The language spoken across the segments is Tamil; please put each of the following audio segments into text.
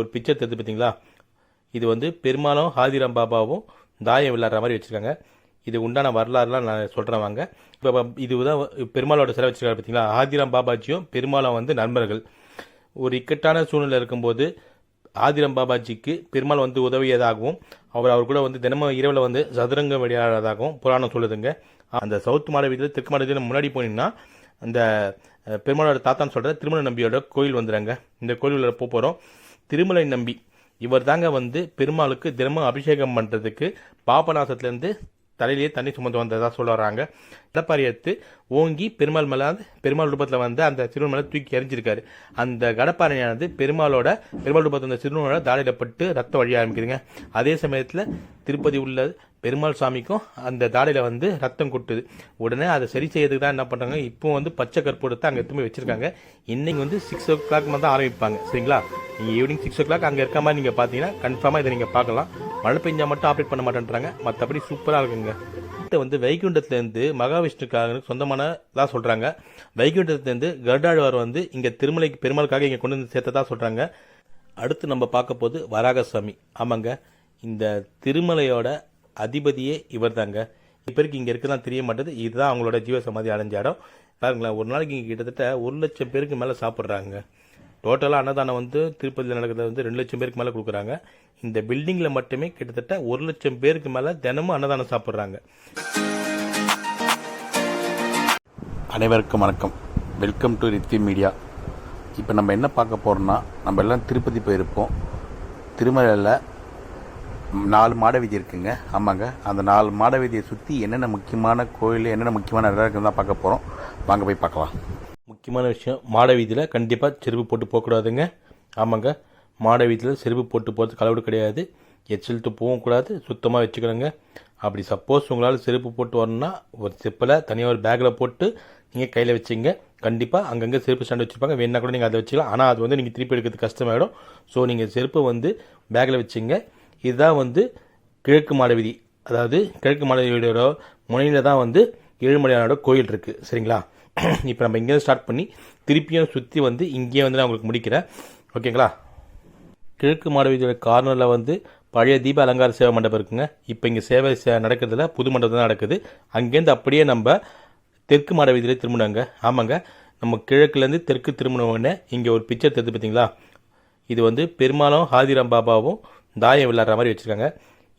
ஒரு பிக்சர் தெரிஞ்சு பார்த்தீங்களா இது வந்து பெருமாளும் ஹாதிராம் பாபாவும் தாயம் விளையாடுற மாதிரி வச்சுருக்காங்க. இது உண்டான வரலாறுலாம் நான் சொல்கிறேன் வாங்க. இப்போ இதுதான் பெருமாளோட சிலை வச்சுருக்காரு பார்த்தீங்களா ஆதிராம் பாபாஜியும் பெருமாளும் வந்து நண்பர்கள். ஒரு இக்கட்டான சூழ்நிலை இருக்கும்போது ஆதிரம் பாபாஜிக்கு பெருமாள் வந்து உதவியதாகவும் அவர் அவர் கூட வந்து தினமும் இரவில் வந்து சதுரங்கம் விளையாடுறதாகவும் புராணம் சொல்லுதுங்க. அந்த சவுத் மாட வீட்டில் தெற்கு மாட வீட்டில் முன்னாடி போனீங்கன்னா அந்த பெருமாளோட தாத்தான்னு சொல்கிற திருமண நம்பியோட கோயில் வந்துடுங்க இந்த கோயிலில் போக போகிறோம் திருமலை நம்பி. இவர் தாங்க வந்து பெருமாளுக்கு தினமும் அபிஷேகம் பண்ணுறதுக்கு பாபநாசத்துலேருந்து தலையிலேயே தண்ணி சுமந்து வந்ததாக சொல்லுறாங்க வராங்க ஓங்கி பெருமாள் மேலே பெருமாள் ரூபத்தில் வந்து அந்த சிறுவன் மேலே தூக்கி எறிஞ்சிருக்காரு. அந்த கடப்பாறையானது பெருமாளோட பெருமாள் ரூபத்தில் அந்த சிறுவனோட தாடையிடப்பட்டு ரத்தம் வழிய ஆரம்பிக்குதுங்க. அதே சமயத்தில் திருப்பதி உள்ள பெருமாள் சாமிக்கும் அந்த தாடையில் வந்து ரத்தம் கொட்டுது. உடனே அதை சரி செய்யறதுக்கு தான் என்ன பண்ணுறாங்க இப்போ வந்து பச்சை கற்பூரத்தை அங்கே எடுத்து வச்சிருக்காங்க. இன்னைக்கு வந்து சிக்ஸ் ஓ கிளாக் மாதிரி தான் ஆரம்பிப்பாங்க சரிங்களா? நீங்கள் ஈவினிங் சிக்ஸ் ஓ கிளாக் அங்கே இருக்க மாதிரி நீங்கள் பார்த்தீங்கன்னா கன்ஃபார்மாக இதை நீங்கள் பார்க்கலாம். மழை பெஞ்சால் மட்டும் ஆப்ரேட் பண்ண மாட்டேன்றாங்க. மற்றபடி சூப்பராக இருக்குங்க. அடுத்து வந்து வைகுண்டத்துலேருந்து மகாவிஷ்ணுக்காக சொந்தமானதாக சொல்கிறாங்க வைகுண்டத்துலேருந்து கருடாழ்வார் வந்து இங்கே திருமலைக்கு பெருமாளுக்காக இங்கே கொண்டு வந்து சேர்த்ததா சொல்கிறாங்க அடுத்து நம்ம பார்க்க போது வராகசாமி ஆமாங்க. இந்த திருமலையோட அதிபதியே இவர் தாங்க இப்போருக்கு இங்கே இருக்குதான் தெரிய மாட்டேது. இதுதான் அவங்களோட ஜீவ சமாதி அடைஞ்ச இடம். பாருங்களேன் ஒரு நாளைக்கு இங்கே கிட்டத்தட்ட ஒரு லட்சம் பேருக்கு மேலே சாப்பிட்றாங்க. டோட்டலாக அன்னதானம் வந்து திருப்பதியில் நடக்கிறது வந்து ரெண்டு லட்சம் பேருக்கு மேலே கொடுக்குறாங்க. இந்த பில்டிங்கில் மட்டுமே கிட்டத்தட்ட ஒரு லட்சம் பேருக்கு மேலே தினமும் அன்னதானம் சாப்பிட்றாங்க. அனைவருக்கும் வணக்கம். வெல்கம் டு ரித்தி மீடியா இப்போ நம்ம என்ன பார்க்க போகிறோம்னா நம்ம எல்லாம் திருப்பதி போயிருப்போம். திருமலையில் நாலு மாட வீதி இருக்குங்க. ஆமாங்க. அந்த நாலு மாட வீதியை சுற்றி என்னென்ன முக்கியமான கோயில் என்னென்ன முக்கியமான இடம் இருக்குன்னு தான் பார்க்க போகிறோம் வாங்க போய் பார்க்கலாம். முக்கியமான விஷயம் மாட வீதியில் கண்டிப்பாக செருப்பு போட்டு போகக்கூடாதுங்க ஆமாங்க. மாட வீதியில் செருப்பு போட்டு போகிறது கலவுடு கிடையாது. எச்சில் போகவும் கூடாது சுத்தமாக வச்சுக்கணுங்க. அப்படி சப்போஸ் உங்களால் செருப்பு போட்டு வரணும்னா ஒரு செப்பில் தனியாக ஒரு பேக்கில் போட்டு நீங்கள் கையில் வச்சுங்க. கண்டிப்பாக அங்கங்கே செருப்பு ஸ்டாண்ட் வச்சுருப்பாங்க. வேணா கூட நீங்கள் அதை வச்சுக்கலாம். ஆனால் அது வந்து நீங்கள் திருப்பி எடுக்கிறது கஷ்டமாயிடும். ஸோ நீங்கள் செருப்பை வந்து பேக்கில் வச்சுங்க. இதுதான் வந்து கிழக்கு மாட வீதி. அதாவது கிழக்கு மாட வீடியோட முனையில் தான் வந்து ஏழுமலையானோட கோயில் இருக்குது சரிங்களா? இப்போ நம்ம இங்கேருந்து ஸ்டார்ட் பண்ணி திருப்பியும் சுற்றி வந்து இங்கேயே வந்து நான் உங்களுக்கு முடிக்கிறேன். ஓகேங்களா கிழக்கு மாட வீதியோட கார்னரில் வந்து பழைய தீப அலங்கார சேவை மண்டபம் இருக்குங்க. இப்போ இங்கே சேவை சே- நடக்கிறதுல புது மண்டபம் தான் நடக்குது. அங்கேருந்து அப்படியே நம்ம தெற்கு மாட வீதியிலே திரும்பினாங்க ஆமாங்க. நம்ம கிழக்குலேருந்து தெற்கு திரும்பின உடனே இங்கே ஒரு பிக்சர் தெரிஞ்சு பார்த்தீங்களா இது வந்து பெருமாளும் ஹாதிராம் பாபாவும் தாயம் விளையாடுற மாதிரி வச்சுருக்காங்க.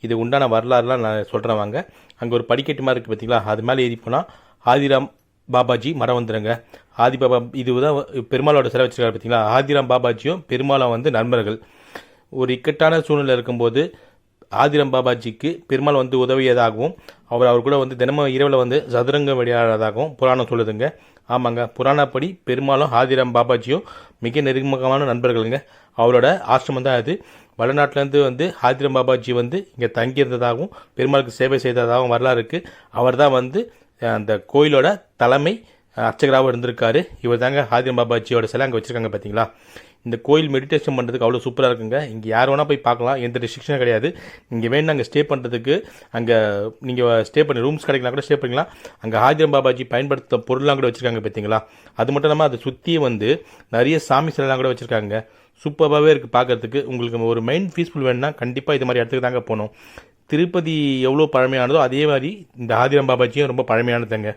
இது உண்டான வரலாறுலாம் நான் சொல்கிறேன் வாங்க. அங்கே ஒரு படிக்கட்டு மாதிரி இருக்குது பார்த்தீங்களா அது மேலே ஏறி போனால் ஆதிராம் பாபாஜி மரம் வந்துடுங்க ஆதி பாபா இதுதான் பெருமாளோட சிலை வச்சுருக்காரு பார்த்தீங்களா ஆதிராம் பாபாஜியும் பெருமாளும் வந்து நண்பர்கள். ஒரு இக்கட்டான சூழ்நிலை இருக்கும்போது ஆதிரம் பாபாஜிக்கு பெருமாள் வந்து உதவியதாகவும் அவர் அவர் கூட வந்து தினமும் இரவில் வந்து சதுரங்கம் விளையாடுறதாகவும் புராணம் சொல்லுதுங்க. ஆமாங்க. புராணப்படி பெருமாளும் ஆதிரம் பாபாஜியும் மிக நெருக்கமான நண்பர்களுங்க. அவரோட ஆசிரமம் தான் அது. வடநாட்டிலேருந்து வந்து ஆதிரம் பாபாஜி வந்து இங்கே தங்கியிருந்ததாகவும் பெருமாளுக்கு சேவை செய்ததாகவும் வரலாறு இருக்குது அவர் தான் வந்து அந்த கோயிலோட தலைமை அர்ச்சகராகவும் இருந்திருக்காரு. இவர் தாங்க ஆதிரம் பாபாஜியோட சிலை அங்கே வச்சுருக்காங்க பார்த்தீங்களா இந்த கோயில் மெடிடேஷன் பண்ணுறதுக்கு அவ்வளோ சூப்பராக இருக்குங்க. இங்கே யார் வேணால் போய் பார்க்கலாம். எந்த ரெஸ்ட்ரிக்ஷனும் கிடையாது. இங்கே வேணும் அங்கே ஸ்டே பண்ணுறதுக்கு அங்கே நீங்கள் ஸ்டே பண்ணி ரூம்ஸ் கிடைக்கலாம் கூட ஸ்டே பண்ணிக்கலாம். அங்கே ஹாஜிரம் பாபாஜி பயன்படுத்த பொருள்லாம் கூட வச்சுருக்காங்க பார்த்தீங்களா அது மட்டும் இல்லாமல் அதை சுற்றி வந்து நிறைய சாமி சிலைலாம் கூட வச்சுருக்காங்க. சூப்பராகவே இருக்குது பார்க்கறதுக்கு. உங்களுக்கு ஒரு மைண்ட் பீஸ்ஃபுல் வேணும்னா கண்டிப்பாக இது மாதிரி இடத்துக்கு தாங்க போகணும். திருப்பதி எவ்வளோ பழமையானதோ அதே மாதிரி இந்த ஆதிரம் பாபாஜியும் ரொம்ப பழமையானதுங்க.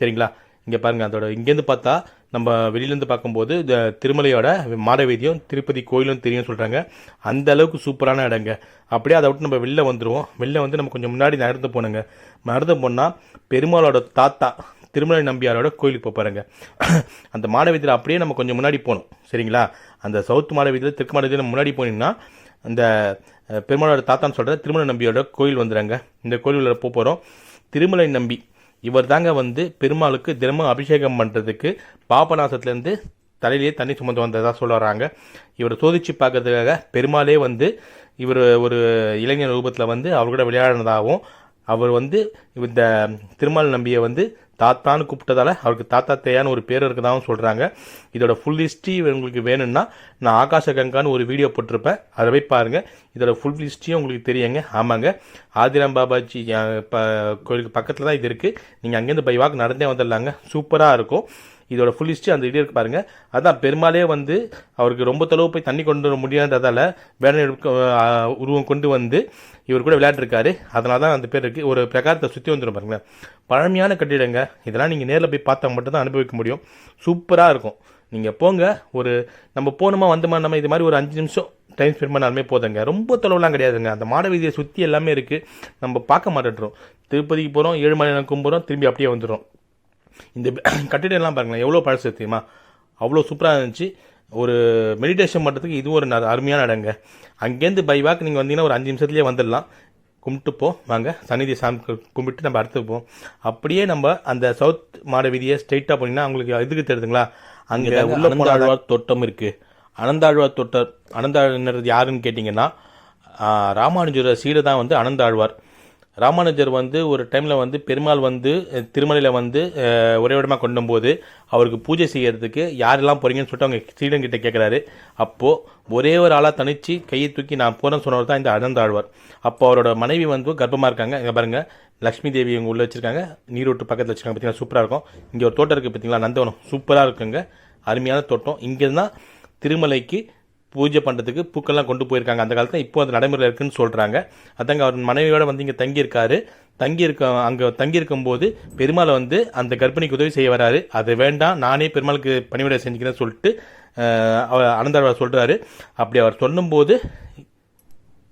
சரிங்களா? இங்கே பாருங்கள் அதோட இங்கேருந்து பார்த்தா நம்ம வெளியிலேருந்து பார்க்கும்போது இந்த திருமலையோட மாடவீதியும் திருப்பதி கோயிலும் தெரியும் சொல்கிறாங்க அந்த அளவுக்கு சூப்பரான இடங்க. அப்படியே அதை விட்டு நம்ம வெளில வந்துடுவோம் வெளில வந்து நம்ம கொஞ்சம் முன்னாடி நடந்து போனோங்க நடந்து போனால் பெருமாளோட தாத்தா திருமலை நம்பியாரோட கோயிலுக்கு போய் பாருங்க. அந்த மாடவீதியில் அப்படியே நம்ம கொஞ்சம் முன்னாடி போகணும் சரிங்களா? அந்த சவுத் மாடவீதியில் தெற்கு மாடவீதியில் முன்னாடி போனீங்கன்னா அந்த பெருமாளோட தாத்தான்னு சொல்கிற திருமலை நம்பியோட கோயில் வந்துடுறாங்க இந்த கோயிலில் போக போகிறோம் திருமலை நம்பி இவர் தாங்க வந்து பெருமாளுக்கு தினமும் அபிஷேகம் பண்ணுறதுக்கு பாபநாசத்துலேருந்து தலையிலேயே தண்ணி சுமந்து வந்ததாக சொல்ல வராங்க இவரை சோதிச்சு பார்க்கறதுக்காக பெருமாளே வந்து இவர் ஒரு இளைஞர் ரூபத்தில் வந்து அவர் கூட விளையாடினதாகவும் அவர் வந்து இந்த திருமால் நம்பியை வந்து தாத்தான்னு கூப்பிட்டதால அவருக்கு தாத்தா தேயான்னு ஒரு பேர் இருக்கதாகவும் சொல்கிறாங்க இதோட ஃபுல் ஹிஸ்ட்ரி உங்களுக்கு வேணும்னா நான் ஆகாச கங்கான்னு ஒரு வீடியோ போட்டிருப்பேன். அதை போய் பாருங்கள் இதோட ஃபுல் ஹிஸ்ட்ரியும் உங்களுக்கு தெரியுங்க. ஆமாங்க. ஆதிராம் பாபாஜி அஹ், கோயிலுக்கு பக்கத்தில் தான் இது இருக்குது நீங்கள் அங்கேருந்து பை வாக் நடந்தே வந்துடலாங்க. சூப்பராக இருக்கும். இதோட ஃபுல் ஹிஸ்ட்ரி அந்த வீடியோ இருக்கு பாருங்க. அதான் பெருமாளே வந்து அவருக்கு ரொம்ப தொலைவு போய் தண்ணி கொண்டு வர முடியாததால் வேடன் எடுக்க உருவம் கொண்டு வந்து இவர் கூட விளையாட்டுருக்காரு அதனால தான் அந்த பேர் இருக்குது ஒரு பிரகாரத்தை சுற்றி வந்துடும் பாருங்களேன் பழமையான கட்டிடங்க. இதெல்லாம் நீங்கள் நேரில் போய் பார்த்தா மட்டும்தான் அனுபவிக்க முடியும். சூப்பராக இருக்கும். நீங்கள் போங்க. ஒரு நம்ம போனோமா வந்தோமா நம்ம இது மாதிரி ஒரு அஞ்சு நிமிஷம் டைம் ஸ்பெண்ட் பண்ணாலுமே போதுங்க. ரொம்ப தொலைவுலாம் கிடையாதுங்க. அந்த மாட வீதியை சுற்றி எல்லாமே இருக்குது நம்ம பார்க்க மாட்டேன்றோம். திருப்பதிக்கு போகிறோம் ஏழு மணி நேரம் கும்புறோம் திரும்பி அப்படியே வந்துடும் இந்த கட்டிடம் எல்லாம் பாருங்களேன் எவ்வளோ பழசு தெரியுமா? அவ்வளோ சூப்பராக இருந்துச்சு. ஒரு மெடிடேஷன் பண்ணுறதுக்கு இது ஒரு அருமையான இடங்க. அங்கேருந்து பை வாக் நீங்கள் வந்தீங்கன்னா ஒரு அஞ்சு நிமிஷத்துலேயே வந்துடலாம். கும்பிட்டு போ வாங்க. சந்நிதி சாமி கும்பிட்டு நம்ம அடுத்து போவோம். அப்படியே நம்ம அந்த சவுத் மாட வீதியை ஸ்ட்ரைட்டாக போனீங்கன்னா உங்களுக்கு இதுக்கு தெரியுதுங்களா? அங்கே உள்ள அனந்தாழ்வார் தோட்டம் இருக்குது அனந்தாழ்வார் தோட்டம் அனந்தாழ்வார் யாருன்னு கேட்டிங்கன்னா ராமானுஜர் சீடை தான் வந்து அனந்தாழ்வார். ராமானுஜர் வந்து ஒரு டைமில் வந்து பெருமாள் வந்து திருமலையில் வந்து ஒரே இடமா கொண்டு போது அவருக்கு பூஜை செய்யறதுக்கு யாரெல்லாம் போகிறீங்கன்னு சொல்லிட்டு அவங்க சீடங்கிட்ட கேட்குறாரு அப்போது ஒரே ஒரு ஆளாக தனித்து கையை தூக்கி நான் போகிறேன்னு சொன்னவர் தான் இந்த அனந்தாழ்வார். அப்போ அவரோட மனைவி வந்து கர்ப்பமாக இருக்காங்க. இங்கே பாருங்கள் லக்ஷ்மி தேவி இவங்க உள்ளே வச்சுருக்காங்க. நீரோட்டு பக்கத்தில் வச்சிருக்காங்க. பார்த்தீங்கன்னா சூப்பராக இருக்கும். இங்கே ஒரு தோட்டம் இருக்குது பார்த்தீங்களா நந்தவனம். சூப்பராக இருக்குங்க. அருமையான தோட்டம். இங்கே தான் திருமலைக்கு பூஜை பண்ணுறதுக்கு பூக்கள்லாம் கொண்டு போயிருக்காங்க. அந்த காலத்தில் இப்போ அது நடைமுறையில் இருக்குன்னு சொல்கிறாங்க அதாங்க அவர் மனைவியோட வந்து இங்கே தங்கியிருக்காரு. தங்கியிருக்க அங்கே தங்கியிருக்கும்போது பெருமாளை வந்து அந்த கர்ப்பிணிக்கு உதவி செய்ய வராரு. அது வேண்டாம் நானே பெருமாளுக்கு பணிவிடை செஞ்சுக்கிறேன்னு சொல்லிட்டு அவர் அனந்தர் சொல்கிறாரு அப்படி அவர் சொல்லும்போது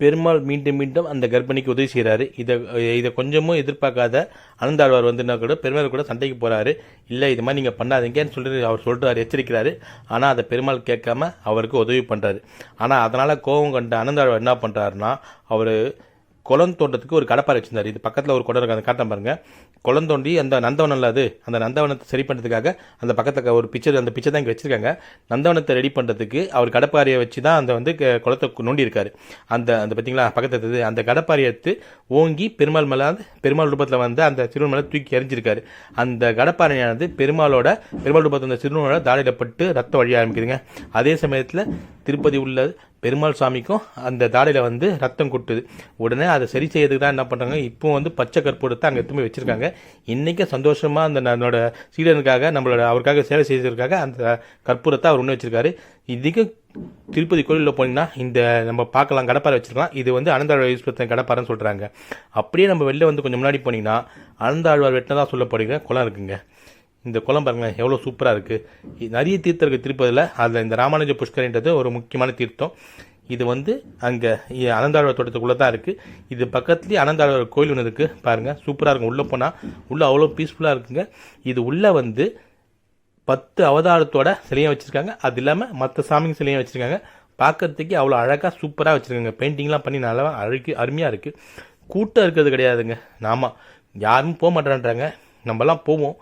பெருமாள் மீண்டும் மீண்டும் அந்த கர்ப்பிணிக்கு உதவி செய்கிறாரு இதை இதை கொஞ்சமும் எதிர்பார்க்காத அனந்தாழ்வார் வந்துன்னா கூட பெருமாள் கூட சண்டைக்கு போகிறாரு இல்லை இது மாதிரி நீங்கள் பண்ணாதீங்கன்னு சொல்லிட்டு அவர் சொல்கிறார் எச்சரிக்கிறாரு. ஆனால் அதை பெருமாள் கேட்காம அவருக்கு உதவி பண்ணுறாரு ஆனால் அதனால் கோபம் கண்ட அனந்தாழ்வார் என்ன பண்ணுறாருன்னா அவர் குளம் தோட்டத்துக்கு ஒரு கடப்பாறை வச்சிருந்தார். இது பக்கத்தில் ஒரு குடம் இருக்கு அதை பாருங்கள் குளம் தோண்டி அந்த நந்தவனம் இல்லாது அந்த நந்தவனத்தை சரி பண்ணுறதுக்காக அந்த பக்கத்தில் ஒரு பிக்சர் அந்த பிக்சர் தான் இங்கே வச்சுருக்காங்க. நந்தவனத்தை ரெடி பண்ணுறதுக்கு அவர் கடப்பாறையை வச்சு தான் அந்த வந்து க- குளத்தை நோண்டியிருக்கார் அந்த அந்த பார்த்தீங்களா பக்கத்தில் அந்த கடப்பாறையை எடுத்து ஓங்கி பெருமாள் மேலே பெருமாள் ரூபத்தில் வந்து அந்த சிறுவன் மேலே தூக்கி எறிஞ்சிருக்காரு. அந்த கடப்பாறையானது பெருமாளோட பெருமாள் ரூபத்தில் அந்த சிறுவனோட தாடையில் பட்டு ரத்தம் வழிய ஆரம்பிக்குதுங்க. அதே சமயத்தில் திருப்பதி உள்ள பெருமாள் சாமிக்கும் அந்த தாடையில் வந்து ரத்தம் கொட்டுது. உடனே அதை சரி செய்யறதுக்கு தான் என்ன பண்ணுறாங்க இப்போ வந்து பச்சை கற்பூரத்தை அங்கே எடுத்து போய் இன்றைக்கும் சந்தோஷமாக அந்த நம்மளோட சீடனுக்காக நம்மளோட அவருக்காக சேவை செய்ததற்காக அந்த கற்பூரத்தை அவர் ஒன்று வச்சுருக்காரு. இதுக்கு திருப்பதி கோயிலில் போனீங்கன்னா இந்த நம்ம பார்க்கலாம் கடப்பாறை வச்சிருக்கலாம். இது வந்து அனந்தாழ்வார் யூஸ் பண்ண கடப்பாறைன்னு சொல்கிறாங்க அப்படியே நம்ம வெளில வந்து கொஞ்சம் முன்னாடி போனீங்கன்னா அனந்தாழ்வார் வெட்டினதாக சொல்லப்படுகிற குளம் இருக்குங்க. இந்த குளம் பாருங்கள் எவ்வளோ சூப்பராக இருக்குது நிறைய தீர்த்தம் இருக்குது திருப்பதியில் அதில் இந்த ராமானுஜ புஷ்கரின்றது ஒரு முக்கியமான தீர்த்தம். இது வந்து அங்கே அனந்தாழ்வார் தோட்டத்துக்குள்ளே தான் இருக்குது இது பக்கத்துலேயே அனந்தாழ்வார் கோயில் ஒன்று இருக்குது பாருங்கள் சூப்பராக இருக்கும். உள்ளே போனால் உள்ளே அவ்வளோ பீஸ்ஃபுல்லாக இருக்குங்க. இது உள்ளே வந்து பத்து அவதாரத்தோட சிலையும் வச்சுருக்காங்க. அது இல்லாமல் மற்ற சாமிங்க சிலையும் வச்சுருக்காங்க. பார்க்கறதுக்கே அவ்வளோ அழகாக சூப்பராக வச்சுருக்காங்க. பெயிண்டிங்லாம் பண்ணி நல்லா அழகு அருமையாக இருக்குது கூட்டம் இருக்கிறது கிடையாதுங்க. ஆமாம் யாரும் போக மாட்டேன்றாங்க. நம்மலாம் போவோம்.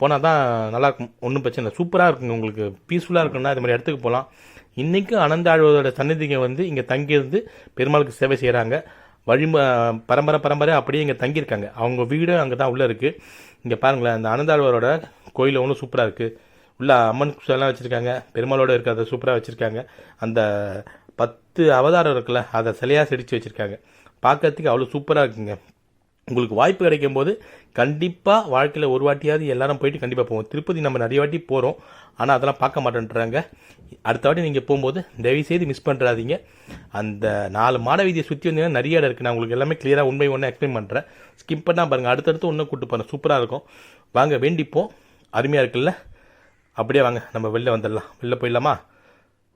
போனால் தான் நல்லாயிருக்கும். ஒன்றும் பிரச்சனை இல்லை. சூப்பராக இருக்குங்க உங்களுக்கு. பீஸ்ஃபுல்லாக இருக்குன்னா இது மாதிரி இடத்துக்கு போகலாம் இன்றைக்கும் அனந்தாழ்வதோட சன்னதிங்க வந்து இங்கே தங்கியிருந்து பெருமாளுக்கு சேவை செய்கிறாங்க வழி பரம்பரை பரம்பரை அப்படியே இங்கே தங்கியிருக்காங்க. அவங்க வீடு அங்கே தான் உள்ளே இருக்குது இங்கே பாருங்களேன் அந்த அனந்தாழ்வரோட கோயில் ஒன்றும் சூப்பராக இருக்குது உள்ள அம்மன் எல்லாம் வச்சுருக்காங்க. பெருமாளோட இருக்கிறத சூப்பராக வச்சுருக்காங்க. அந்த பத்து அவதாரம் இருக்குல்ல அதை சிலையாக செடித்து வச்சுருக்காங்க. பார்க்கறதுக்கு அவ்வளோ சூப்பராக இருக்குங்க. உங்களுக்கு வாய்ப்பு கிடைக்கும் போது கண்டிப்பாக வாழ்க்கையில் ஒரு வாட்டியாவது எல்லாரும் போயிட்டு கண்டிப்பாக போவோம். திருப்பதி நம்ம நிறைய வாட்டி போகிறோம் ஆனால் அதெல்லாம் பார்க்க மாட்டேன்றாங்க. அடுத்த வாட்டி நீங்கள் போகும்போது தயவுசெய்து மிஸ் பண்ணுறாதீங்க அந்த நாலு மாட வீதியை சுற்றி வந்தீங்கன்னா நிறைய இடம் இருக்குது நான் உங்களுக்கு எல்லாமே கிளியராக உண்மை ஒன்று எக்ஸ்பிளைன் பண்ணுறேன் ஸ்கிப் பண்ணால் பாருங்கள் அடுத்தடுத்து ஒன்று கூட்டு போகிறேன் சூப்பராக இருக்கும். வாங்க வேண்டிப்போம். அருமையாக இருக்குல்ல? அப்படியே வாங்க. நம்ம வெளில வந்துடலாம். வெளில போயிடலாமா?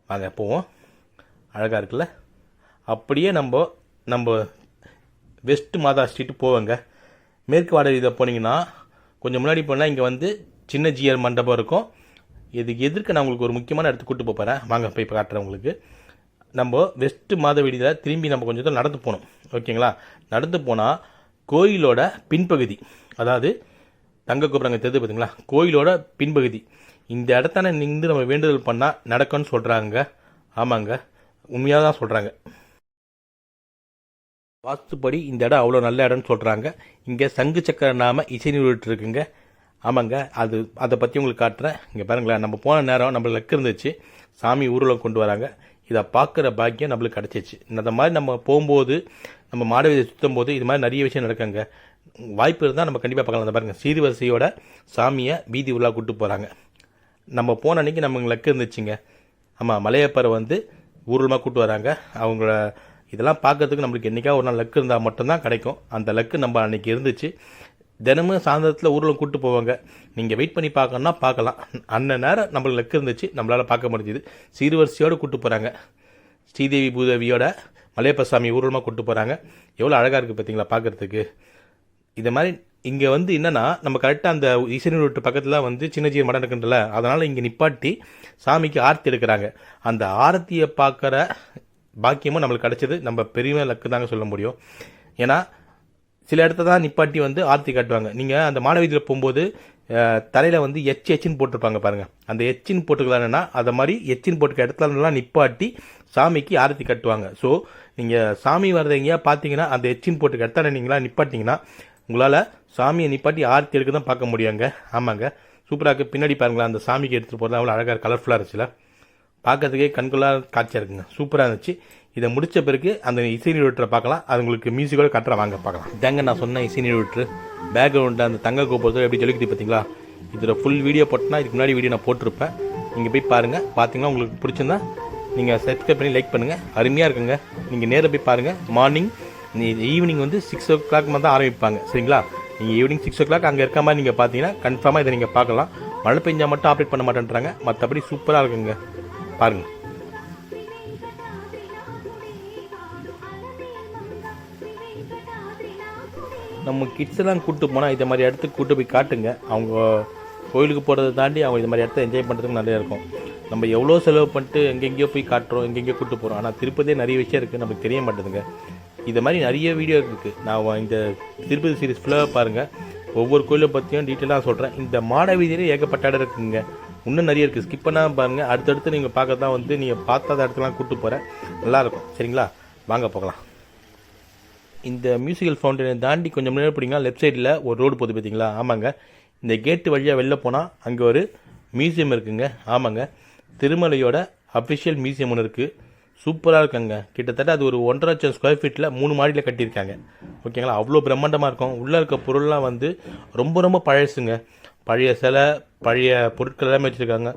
வாங்க போவோம். அழகாக இருக்குல்ல? அப்படியே நம்ம நம்ம வெஸ்ட் மாதா ஸ்ட்ரீட் போவேங்க. மேற்கு வாடகை இதை போனீங்கன்னா கொஞ்சம் முன்னாடி போனால் இங்கே வந்து சின்ன ஜிஆர் மண்டபம் இருக்கும். இதுக்கு எதிர்க்க நான் உங்களுக்கு ஒரு முக்கியமான இடத்துக்கு கூட்டு போகிறேன் வாங்க போய் இப்போ காட்டுறேன் உங்களுக்கு. நம்ம வெஸ்ட் மாதவெடியில் திரும்பி நம்ம கொஞ்சம் தூரம் நடந்து போகணும். ஓகேங்களா? நடந்து போனால் கோயிலோட பின்பகுதி அதாவது தங்க கோபுரங்க தெரிஞ்சு பார்த்தீங்களா கோயிலோட பின்பகுதி. இந்த இடத்தான நின்று நம்ம வேண்டுதல் பண்ணால் நடக்கும்னு சொல்கிறாங்க ஆமாங்க. உண்மையாக தான் சொல்கிறாங்க வாஸ்துப்படி இந்த இடம் அவ்வளோ நல்ல இடம்னு சொல்கிறாங்க இங்கே சங்கு சக்கர நாம இசை நிறுவிட்டுருக்குங்க ஆமாங்க அது அதை பற்றி உங்களுக்கு காட்டுறேன். இங்கே பாருங்களேன் நம்ம போன நேரம் நம்மளுக்கு லக்கு இருந்துச்சு. சாமி ஊர்வலம் கொண்டு வராங்க. இதை பார்க்குற பாக்கியம் நம்மளுக்கு கிடச்சிச்சு. இந்த மாதிரி நம்ம போகும்போது நம்ம மாடவீதியை சுற்றும் போது இது மாதிரி நிறைய விஷயம் நடக்குங்க. வாய்ப்பு இருந்தால் நம்ம கண்டிப்பாக பார்க்கலாம். அந்த பாருங்கள் சீர்வரிசையோட சாமியை வீதி உள்ளா கூட்டு போகிறாங்க நம்ம போன அன்னைக்கு நம்ம லக்கு இருந்துச்சுங்க. ஆமாம் மலையப்பரை வந்து ஊர்வலமாக கூப்பிட்டு வராங்க. அவங்கள இதெல்லாம் பார்க்கறதுக்கு நம்மளுக்கு என்றைக்கா ஒரு நாள் லக்கு இருந்தால் மட்டும்தான் கிடைக்கும். அந்த லக்கு நம்ம அன்றைக்கி இருந்துச்சு. தினமும் சாயந்தரத்தில் ஊரில் கூப்பிட்டு போவாங்க. நீங்கள் வெயிட் பண்ணி பார்க்கணுன்னா பார்க்கலாம். அன்ன நேரம் நம்மளுக்கு லக்கு இருந்துச்சு. நம்மளால் பார்க்க முடிஞ்சுது. சீர்வரிசையோடு கூப்பிட்டு போகிறாங்க ஸ்ரீதேவி பூதேவியோட மலையப்ப சாமி ஊர்வலமாக கூப்பிட்டு போகிறாங்க எவ்வளோ அழகாக இருக்குது பார்த்தீங்களா பார்க்குறதுக்கு? இது மாதிரி இங்கே வந்து என்னென்னா நம்ம கரெக்டாக அந்த இசைநூல் வீட்டு பக்கத்தில் வந்து சின்ன சின்ன மடம் இருக்குன்றல அதனால் இங்கே நிப்பாட்டி சாமிக்கு ஆரத்தி எடுக்கிறாங்க. அந்த ஆரத்தியை பார்க்குற பாக்கியமும் நம்மளுக்கு கிடைச்சது. நம்ம பெரிய லக்கு தாங்க சொல்ல முடியும். ஏன்னா சில இடத்த தான் நிப்பாட்டி வந்து ஆர்த்தி காட்டுவாங்க. நீங்கள் அந்த மாணவியில் போகும்போது தலையில் வந்து எச் எச்சின்னு போட்டிருப்பாங்க பாருங்கள் அந்த எச்சின் போட்டுக்கலாம்னா அதை மாதிரி எச்சின் போட்டுக்க இடத்துலலாம் நிப்பாட்டி சாமிக்கு ஆரத்தி கட்டுவாங்க. ஸோ நீங்கள் சாமி வரதை எங்கேயா பார்த்தீங்கன்னா அந்த எச்சின் போட்டுக்க இடத்துல நீங்களா நிப்பாட்டிங்கன்னா உங்களால் சாமியை நிப்பாட்டி ஆரத்தி எடுக்க தான் பார்க்க முடியாங்க. ஆமாங்க. சூப்பராக இருக்கு. பின்னாடி பாருங்களேன் அந்த சாமிக்கு எடுத்துகிட்டு போகிறது அவ்வளோ அழகாக கலர்ஃபுல்லாக இருந்துச்சுல. பார்க்கறதுக்கே கண்கொள்ளாத காட்சியாக இருக்குங்க. சூப்பராக இருந்துச்சு. இதை முடித்த பிறகு அந்த இசை நிறுவட்டரை பார்க்கலாம். அது உங்களுக்கு மியூசிக்கோட கட்டுற வாங்க பார்க்கலாம். இதாங்க நான் சொன்ன இசை நிறுவட்டர் பேக்ரவுண்டில் அந்த தங்க கோபுரத்தில் எப்படி ஜொலிக்குது பார்த்தீங்களா? இதில் ஃபுல் வீடியோ போட்டோன்னா இதுக்கு முன்னாடி வீடியோ நான் போட்டிருப்பேன். நீங்கள் போய் பாருங்கள் பார்த்தீங்கன்னா உங்களுக்கு பிடிச்சிருந்தா நீங்கள் சப்ஸ்கிரைப் பண்ணி லைக் பண்ணுங்கள் அருமையாக இருக்குங்க. நீங்கள் நேரில் போய் பாருங்கள் மார்னிங் ஈவினிங் வந்து சிக்ஸ் ஓ கிளாக் தான் ஆரம்பிப்பாங்க. சரிங்களா? நீங்கள் ஈவினிங் சிக்ஸ் ஓ கிளாக் அங்கே இருக்க மாதிரி நீங்கள் பார்த்தீங்கன்னா கன்ஃபார்மாக இதை நீங்கள் பார்க்கலாம். மழை பெஞ்சால் மட்டும் ஆப்ரேட் பண்ண மாட்டேன்றாங்க. மற்றபடி சூப்பராக இருக்குங்க. பாருங்கள் நம்ம கிட்ஸெல்லாம் கூப்பிட்டு போனால் இதை மாதிரி இடத்துக்கு கூப்பிட்டு போய் காட்டுங்க. அவங்க கோயிலுக்கு போகிறத தாண்டி அவங்க இது மாதிரி இடத்த என்ஜாய் பண்ணுறதுக்கு நிறையா இருக்கும். நம்ம எவ்வளோ செலவு பண்ணிட்டு எங்கெங்கேயோ போய் காட்டுறோம் எங்கெங்கேயோ கூட்டு போகிறோம் ஆனால் திருப்பதியே நிறைய விஷயம் இருக்குது நமக்கு தெரிய மாட்டேதுங்க இது மாதிரி நிறைய வீடியோ இருக்குது நான் இந்த திருப்பதி சீரிஸ் ஃபுல்லாக பாருங்கள் ஒவ்வொரு கோயிலை பற்றியும் டீட்டெயிலாக சொல்கிறேன் இந்த மாட வீதியிலே ஏகப்பட்ட இடம் இருக்குங்க. இன்னும் நிறைய இருக்குது ஸ்கிப் பண்ணாமல் பாருங்கள் அடுத்தடுத்து நீங்கள் பார்க்க தான் வந்து நீங்கள் பார்த்தாத இடத்துலாம் கூப்பிட்டு போகிறேன் நல்லாயிருக்கும். சரிங்களா? வாங்க போகலாம். இந்த மியூசிக்கல் ஃபவுண்டனை தாண்டி கொஞ்சம் முன்னாடி பிடிங்கன்னா லெஃப்ட் சைடில் ஒரு ரோடு போகுது பார்த்தீங்களா? ஆமாங்க. இந்த கேட்டு வழியாக வெளில போனால் அங்கே ஒரு மியூசியம் இருக்குங்க. ஆமாங்க. திருமலையோட அஃபிஷியல் மியூசியம் ஒன்று இருக்குது சூப்பராக இருக்குங்க. கிட்டத்தட்ட அது ஒரு ஒன்றரை லட்சம் ஸ்கொயர் ஃபீட்டில் மூணு மாடியில் கட்டியிருக்காங்க. ஓகேங்களா? அவ்வளோ பிரம்மாண்டமாக இருக்கும். உள்ளே இருக்க பொருள்லாம் வந்து ரொம்ப ரொம்ப பழசுங்க. பழைய சிலை பழைய பொருட்கள் எல்லாமே வச்சுருக்காங்க.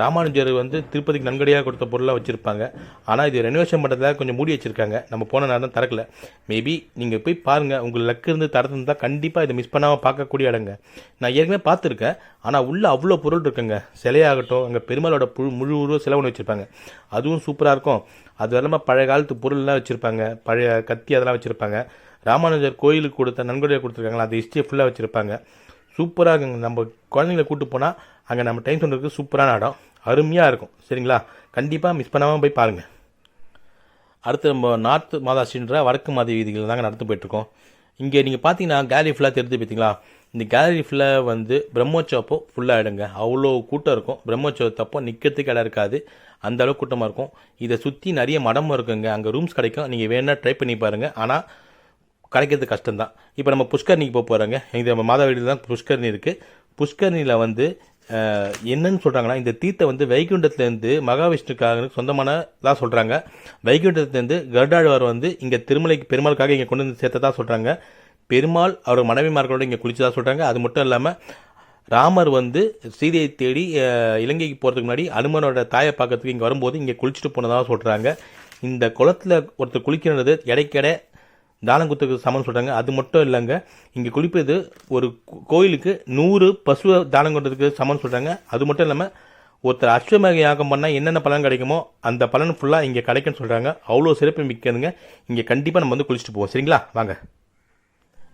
ராமானுஜர் வந்து திருப்பதிக்கு நன்கடியாக கொடுத்த பொருளாக வச்சுருப்பாங்க. ஆனால் இது ரெனோவேஷன் பண்ணுறதுக்காக கொஞ்சம் மூடி வச்சுருக்காங்க. நம்ம போன நேரம் திறக்கல. மேபி நீங்கள் போய் பாருங்கள் உங்கள் லக்கு இருந்து திறந்துருந்தா கண்டிப்பாக இதை மிஸ் பண்ணாமல் பார்க்கக்கூடிய இடங்க. நான் ஏற்கனவே பார்த்துருக்கேன். ஆனால் உள்ளே அவ்வளோ பொருள் இருக்குங்க. சிலையாகட்டும் அங்கே பெருமாளோட புழு முழு உருவ சிலை ஒன்று வச்சுருப்பாங்க. அதுவும் சூப்பராக இருக்கும். அது இல்லாமல் பழைய காலத்து பொருள்லாம் வச்சுருப்பாங்க. பழைய கத்தி அதெல்லாம் வச்சுருப்பாங்க. ராமானுஜர் கோயிலுக்கு கொடுத்த நன்கொடையாக கொடுத்துருக்காங்களா? அந்த ஹிஸ்ட்ரியை ஃபுல்லாக வச்சுருப்பாங்க. சூப்பராக இருக்குங்க நம்ம குழந்தைங்கள கூப்பிட்டு போனால் அங்கே நம்ம டைம் சொல்கிறதுக்கு சூப்பரான இடம். அருமையாக இருக்கும். சரிங்களா? கண்டிப்பாக மிஸ் பண்ணாமல் போய் பாருங்கள் அடுத்து நம்ம நார்த் மாதாஸ்ரீன்ற வடக்கு மாத வீதிகள் தாங்க நடந்து போயிட்டுருக்கோம் இங்கே நீங்கள் பார்த்தீங்கன்னா கேலரி ஃபுல்லாக தெரிஞ்சு பார்த்தீங்களா இந்த கேலரி ஃபுல்லாக வந்து பிரம்மோற்சவப்போ ஃபுல்லாக இடங்க. அவ்வளோ கூட்டம் இருக்கும். பிரம்மோற்சவத்தப்போ நிற்கிறதுக்கு இடம் இருக்காது. அந்த அளவுக்கு கூட்டமாக இருக்கும். இதை சுற்றி நிறைய மடமும் இருக்குங்க. அங்கே ரூம்ஸ் கிடைக்கும். நீங்கள் வேணால் ட்ரை பண்ணி பாருங்கள் ஆனால் கிடைக்கிறது கஷ்டம்தான். இப்போ நம்ம புஷ்கரணிக்கு போக போகிறோங்க இங்கே நம்ம மாதாவீடு தான் புஷ்கரணி இருக்குது புஷ்கரணியில் வந்து என்னன்னு சொல்கிறாங்கன்னா இந்த தீர்த்தை வந்து வைகுண்டத்துலேருந்து மகாவிஷ்ணுக்காக சொந்தமானதாக சொல்கிறாங்க வைகுண்டத்துலேருந்து கருடாழ்வார் வந்து இங்கே திருமலைக்கு பெருமாளுக்காக இங்கே கொண்டு வந்து சேர்த்ததாக சொல்கிறாங்க பெருமாள் அவர் மனைவிமார்களோடு இங்கே குளிச்சதாக சொல்கிறாங்க அது மட்டும் இல்லாமல் ராமர் வந்து சீதையை தேடி இலங்கைக்கு போகிறதுக்கு முன்னாடி அனுமனோட தாயை பார்க்கறதுக்கு இங்கே வரும்போது இங்கே குளிச்சுட்டு போனதாக சொல்கிறாங்க இந்த குளத்தில் ஒருத்தர் குளிக்கிறது இடைக்கடை தானங்குத்துக்கு சமம்னு சொல்கிறாங்க அது மட்டும் இல்லைங்க. இங்கே குளிப்பது ஒரு கோ- கோயிலுக்கு நூறு பசுவை தானம் கொண்டதுக்கு சமம் சொல்கிறாங்க அது மட்டும் இல்லாமல் ஒருத்தர் அஸ்வமேக யாகம் பண்ணால் என்னென்ன பலன் கிடைக்குமோ அந்த பலன் ஃபுல்லாக இங்கே கிடைக்குன்னு சொல்கிறாங்க அவ்வளோ சிறப்பு மிக்கதுங்க. இங்கே கண்டிப்பாக நம்ம வந்து குளிச்சுட்டு போவோம். சரிங்களா? வாங்க.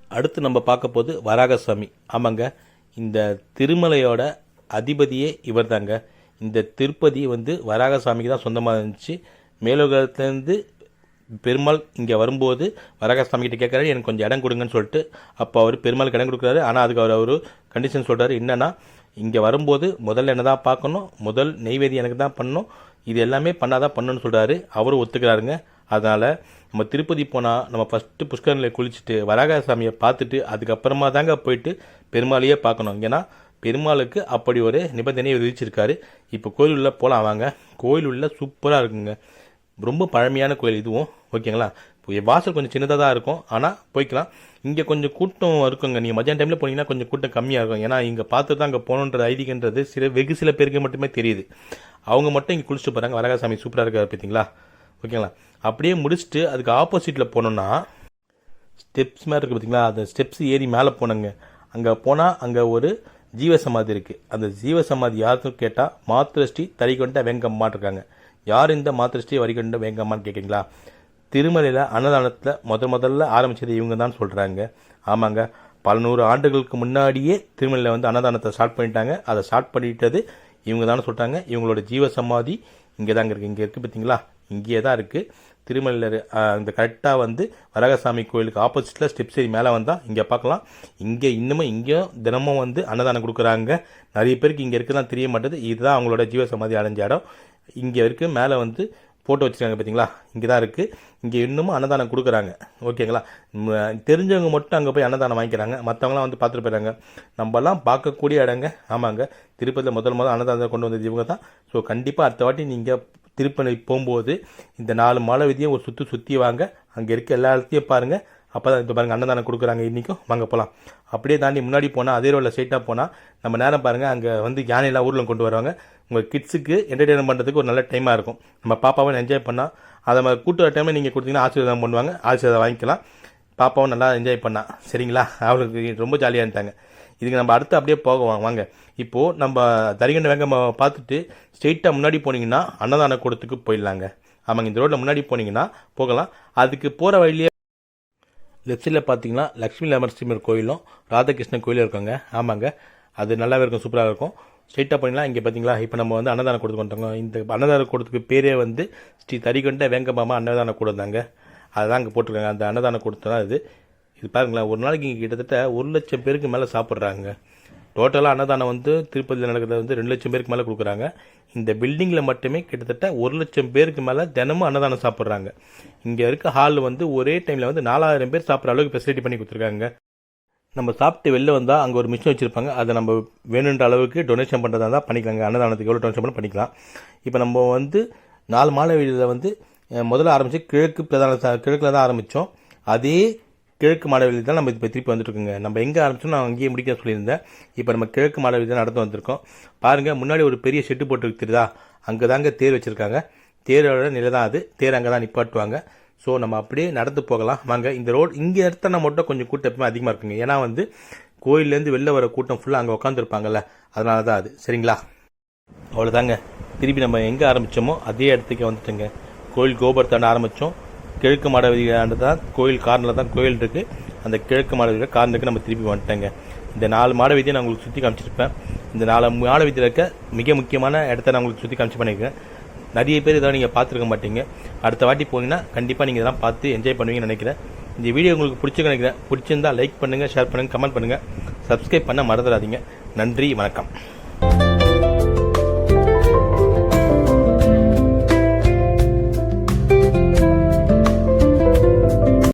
அடுத்து நம்ம பார்க்க போது வராகசாமி. ஆமாங்க. இந்த திருமலையோட அதிபதியே இவர் தாங்க இந்த திருப்பதி வந்து வராகசாமிக்கு தான் சொந்தமாக இருந்துச்சு. மேலோகத்துலேருந்து பெருமாள் இங்கே வரும்போது வரகாசாமிகிட்ட கேட்குறாரு எனக்கு கொஞ்சம் இடம் கொடுங்கன்னு சொல்லிட்டு. அப்போ அவர் பெருமாளுக்கு இடம் கொடுக்குறாரு. ஆனால் அதுக்கு அவர் அவர் கண்டிஷன் சொல்கிறாரு என்னென்னா இங்கே வரும்போது முதல்ல என்ன தான் பார்க்கணும் முதல் நெய்வேதி எனக்கு தான் பண்ணணும் இது எல்லாமே பண்ணாதான் பண்ணணும்னு சொல்கிறாரு அவரும் ஒத்துக்கிறாருங்க. அதனால் நம்ம திருப்பதி போனால் நம்ம ஃபஸ்ட்டு புஷ்கரனில் குளிச்சுட்டு வராகசாமியை பார்த்துட்டு அதுக்கப்புறமா தாங்க போயிட்டு பெருமாளையே பார்க்கணும். ஏன்னா பெருமாளுக்கு அப்படி ஒரு நிபந்தனையை விதிச்சிருக்காரு. இப்போ கோயில் உள்ளே போகலாம் வாங்க. கோயில் உள்ள சூப்பராக இருக்குங்க. ரொம்ப பழமையான கோயில் இதுவும் ஓகேங்களா? இப்போ வாசல் கொஞ்சம் சின்னதாக தான் இருக்கும். ஆனால் போய்க்கலாம். இங்கே கொஞ்சம் கூட்டம் இருக்குங்க. நீங்கள் மதியான டைமில் போனீங்கன்னா கொஞ்சம் கூட்டம் கம்மியாக இருக்கும். ஏன்னா இங்கே பார்த்து தான் அங்கே போகணுன்ற ஐதிகன்றது சில வெகு சில பேருக்கு மட்டுமே தெரியுது. அவங்க மட்டும் இங்கே குளிச்சுட்டு போகிறாங்க வரகாசாமி சூப்பராக இருக்காரு பார்த்தீங்களா ஓகேங்களா? அப்படியே முடிச்சுட்டு அதுக்கு ஆப்போசிட்டில் போனோம்னா ஸ்டெப்ஸ் மாதிரி இருக்குது பார்த்தீங்களா அந்த ஸ்டெப்ஸ் ஏறி மேலே போனங்க. அங்கே போனால் அங்கே ஒரு ஜீவசமாதி இருக்குது அந்த ஜீவசமாதி யாருக்கும் கேட்டால் மாத்திரஸ்ரீ தரிகொண்ட வெங்கம்மான் இருக்காங்க. யார் இந்த மாத்திரஸ்ரீ வரிகொண்ட வேங்கம்மான்னு கேட்குறீங்களா திருமலையில் அன்னதானத்தில் முத முதல்ல ஆரம்பித்தது இவங்க தான் சொல்கிறாங்க ஆமாங்க. பல நூறு ஆண்டுகளுக்கு முன்னாடியே திருமலையில் வந்து அன்னதானத்தை ஸ்டார்ட் பண்ணிட்டாங்க. அதை ஸ்டார்ட் பண்ணிட்டது இவங்க தானே சொல்கிறாங்க இவங்களோட ஜீவ சமாதி இங்கே தாங்க இருக்குது இங்கே இருக்குது பார்த்தீங்களா இங்கேயே தான் இருக்குது திருமலையில் இந்த கரெக்டாக வந்து வரகசாமி கோயிலுக்கு ஆப்போசிட்டில் ஸ்டெப்ஸ் ஏறி மேலே வந்தால் இங்கே பார்க்கலாம் இங்கே இன்னமும் இங்கேயும் தினமும் வந்து அன்னதானம் கொடுக்குறாங்க. நிறைய பேருக்கு இங்கே இருக்குதான் தெரிய மாட்டேது. இதுதான் அவங்களோட ஜீவசமாதி அடைஞ்ச இடம். இங்கே இருக்குது மேலே வந்து ஃபோட்டோ வச்சுருக்காங்க பார்த்தீங்களா இங்கே தான் இருக்குது இங்கே இன்னமும் அன்னதானம் கொடுக்குறாங்க. ஓகேங்களா? தெரிஞ்சவங்க மட்டும் அங்கே போய் அன்னதானம் வாங்கிக்கிறாங்க. மற்றவங்களாம் வந்து பார்த்துட்டு போயிடுறாங்க. நம்மலாம் பார்க்கக்கூடிய இடங்க. ஆமாங்க. திருப்பதியில் முதல் முதல் அன்னதானத்தை கொண்டு வந்தது இவங்க தான் ஸோ கண்டிப்பாக அடுத்த வாட்டி நீங்கள் திருப்பதி போகும்போது இந்த நாலு மழை விதியை ஒரு சுற்றி சுற்றி வாங்க. அங்கே இருக்க எல்லா இடத்தையும் பாருங்கள் அப்போ தான் இப்போ பாருங்கள் அன்னதானம் கொடுக்குறாங்க. இன்றைக்கும் வாங்க போகலாம் அப்படியே தாண்டி முன்னாடி போனால் அதே ரோட்டில் ஸ்ட்ரைட்டாக போனால் நம்ம நேரம் பாருங்கள் அங்கே வந்து யானையெல்லாம் ஊரில் கொண்டு வருவாங்க. உங்கள் கிட்ஸுக்கு என்டர்டெயின் பண்ணுறதுக்கு ஒரு நல்ல டைமாக இருக்கும். நம்ம பாப்பாவை என்ஜாய் பண்ணால் அதை நம்ம கூட்டு வர டைமில் நீங்கள் கொடுத்தீங்கன்னா ஆசீர்வாதம் பண்ணுவாங்க. ஆசீர்வாதம் வாங்கிக்கலாம். பாப்பாவும் நல்லா என்ஜாய் பண்ணா. சரிங்களா? அவளுக்கு ரொம்ப ஜாலியாக இருந்தாங்க இதுக்கு நம்ம அடுத்து அப்படியே போகலாம் வாங்க. இப்போது நம்ம தரிகண்ட வேங்கம்மா பார்த்துட்டு ஸ்ட்ரெயிட்டாக முன்னாடி போனீங்கன்னா அன்னதான கூடத்துக்கு போயிடலாங்க. ஆமாங்க இந்த ரோட்டில் முன்னாடி போனீங்கன்னா போகலாம். அதுக்கு போகிற வழியிலே லெஃப்ட் சைடில் பார்த்தீங்கன்னா லக்ஷ்மி நரசிம்மர் கோயிலும் ராதாகிருஷ்ணன் கோயிலும் இருக்காங்க. ஆமாங்க அது நல்லாவே இருக்கும் சூப்பராக இருக்கும். ஸ்ட்ரெயிட்டாக போனீங்கன்னா இங்கே பார்த்தீங்களா இப்போ நம்ம வந்து அன்னதானம் கொடுத்து இந்த அன்னதான கூடத்துக்கு பேரே வந்து ஸ்ரீ தரிகண்ட வேங்கம்பாமா அன்னதான கூடம் தாங்க அதுதான் அங்கே போட்டிருக்காங்க. அந்த அன்னதான கூடத்து தான் இது. இது பாருங்களேன் ஒரு நாளைக்கு இங்கே கிட்டத்தட்ட ஒரு லட்சம் பேருக்கு மேலே சாப்பிட்றாங்க. டோட்டலாக அன்னதானம் வந்து திருப்பதியில் நடக்கிறது வந்து ரெண்டு லட்சம் பேருக்கு மேலே கொடுக்குறாங்க. இந்த பில்டிங்கில் மட்டுமே கிட்டத்தட்ட ஒரு லட்சம் பேருக்கு மேலே தினமும் அன்னதானம் சாப்பிட்றாங்க. இங்கே இருக்க ஹால் வந்து ஒரே டைமில் வந்து நாலாயிரம் பேர் சாப்பிட்ற அளவுக்கு ஃபெசிலிட்டி பண்ணி கொடுத்துருக்காங்க. நம்ம சாப்பிட்டு வெளில வந்தால் அங்கே ஒரு மிஷின் வச்சுருப்பாங்க. அதை நம்ம வேணுன்ற அளவுக்கு டொனேஷன் பண்ணுறதா இருந்தால் பண்ணிக்கலாங்க. அன்னதானத்துக்கு எவ்வளோ டொனேஷன் பண்ண பண்ணிக்கலாம். இப்போ நம்ம வந்து நாலு மாலை வீடில் வந்து முதல்ல ஆரம்பித்து கிழக்கு பிரதான கிழக்கில் தான் ஆரம்பித்தோம் அதே கிழக்கு மாடவெளி தான் நம்ம இப்போ திருப்பி வந்துட்டுருக்கோங்க. நம்ம எங்கே ஆரம்பிச்சோம் நான் அங்கேயே முடிக்க சொல்லியிருந்தேன். இப்போ நம்ம கிழக்கு மாடவெளி தான் நடந்து வந்திருக்கோம். பாருங்கள் முன்னாடி ஒரு பெரிய ஷெட்டு போட்டு தெரியுதா? அங்கே தாங்க தேர் வச்சுருக்காங்க. தேரோட நிலை தான் அது. தேர் அங்கே தான் நிப்பாட்டுவாங்க. ஸோ நம்ம அப்படியே நடந்து போகலாம். வாங்க இந்த ரோடு இங்கே நிறுத்தினா மட்டும் கொஞ்சம் கூட்டம் எப்பவுமே அதிகமாக இருக்குங்க. ஏன்னா வந்து கோயிலேருந்து வெளில வர கூட்டம் ஃபுல்லாக அங்கே உட்காந்துருப்பாங்கல்ல அதனால தான் அது. சரிங்களா? அவ்வளோதாங்க திருப்பி நம்ம எங்கே ஆரம்பித்தோமோ அதே இடத்துக்கு வந்துட்டோங்க. கோயில் கோபுரத்தாண்ட ஆரம்பித்தோம் கிழக்கு மாடவீதியாண்டு தான் கோயில் கார்னில் தான் கோயில் இருக்குது அந்த கிழக்கு மாடவீதியில் கார்னருக்கு நம்ம திருப்பி வந்துட்டோங்க. இந்த நாலு மாட வீதியை நான் உங்களுக்கு சுற்றி காமிச்சிருப்பேன். இந்த நாலு மாட வீதியில் இருக்க மிக முக்கியமான இடத்த நான் உங்களுக்கு சுற்றி காமிச்சு பண்ணியிருக்கேன். நிறைய பேர் இதெல்லாம் நீங்கள் பார்த்துருக்க மாட்டீங்க. அடுத்த வாட்டி போனீங்கன்னா கண்டிப்பாக நீங்கள் இதெல்லாம் பார்த்து என்ஜாய் பண்ணுவீங்கன்னு நினைக்கிறேன். இந்த வீடியோ உங்களுக்கு பிடிச்சிக்க நினைக்கிறேன். பிடிச்சிருந்தா லைக் பண்ணுங்கள் ஷேர் பண்ணுங்கள் கமெண்ட் பண்ணுங்கள் சப்ஸ்கிரைப் பண்ண மறந்துடாதீங்க. நன்றி வணக்கம்.